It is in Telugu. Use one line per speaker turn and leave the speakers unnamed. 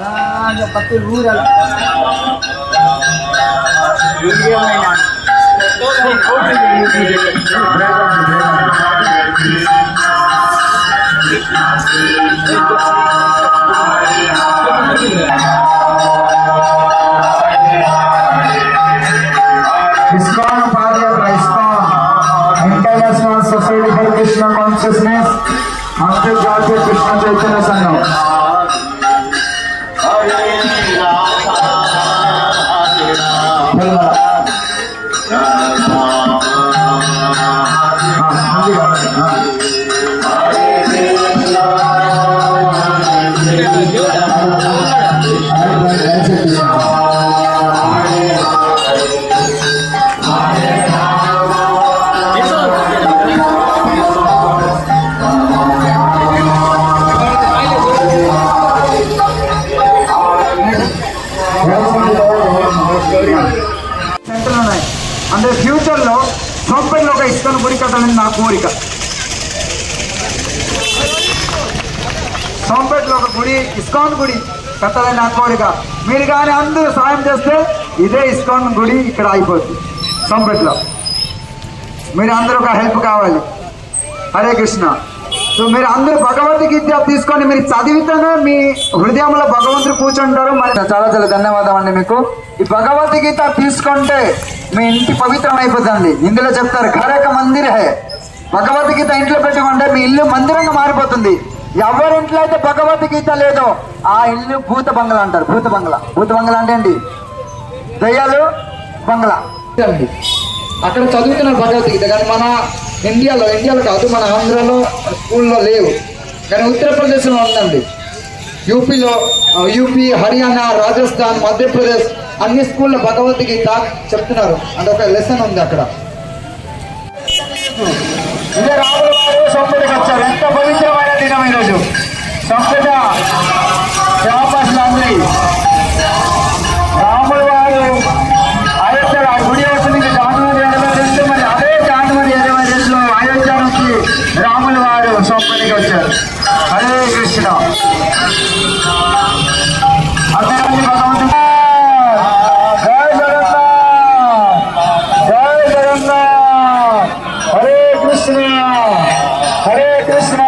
Nada, captura.
ISKCON Father of ISKCON International Society for Krishna Consciousness Antarjatiya Krishna Chaitanya Sangam అంటే ఫ్యూచర్లో సొంపెల్లో ఒక ఇసుకను గుడి కట్టాలని నా కోరిక. సోంపేటలో ఒక గుడి ఇస్కాన్ గుడి పెద్దదైన నా కోరిక మీరు కానీ అందరూ సాయం చేస్తే ఇదే ఇస్కాన్ గుడి ఇక్కడ అయిపోతుంది సోంపేటలో. మీరు అందరూ ఒక హెల్ప్ కావాలి. హరే కృష్ణ. సో మీరు అందరూ భగవద్గీత తీసుకొని మీరు చదివితేనే మీ హృదయంలో భగవంతుడు కూర్చుంటారు. మరి చాలా చాలా ధన్యవాదం అండి మీకు. ఈ భగవద్గీత తీసుకుంటే మీ ఇంటి పవిత్రం అయిపోతుంది. ఇందులో చెప్తారు ఘరక మందిర్. హే భగవద్గీత ఇంట్లో పెట్టుకుంటే మీ ఇల్లు మందిరంగా మారిపోతుంది. ఎవరి ఇంట్లో అయితే భగవద్గీత లేదో ఆ ఇల్లు భూత బంగ్లా అంటారు భూత బంగ్లా. భూత బంగ్లా అంటే ఏంటి? దయ్యాలు బంగ్లా. అండి. అక్కడ చదువుతున్నారు భగవద్గీత కానీ మన ఇండియాలో ఇండియాలో కాదు మన ఆంధ్రలో స్కూల్లో లేవు. కానీ ఉత్తరప్రదేశ్లో ఉందండి. యూపీలో యూపీ హర్యానా రాజస్థాన్ మధ్యప్రదేశ్ అన్ని స్కూల్లో భగవద్గీత చెప్తున్నారు. అంటే ఒక లెసన్ ఉంది అక్కడ. చేశారు హరే కృష్ణ అంతేకాని భగవంతుడు జయ జగన్న జయ జగన్న హరే కృష్ణ హరే కృష్ణ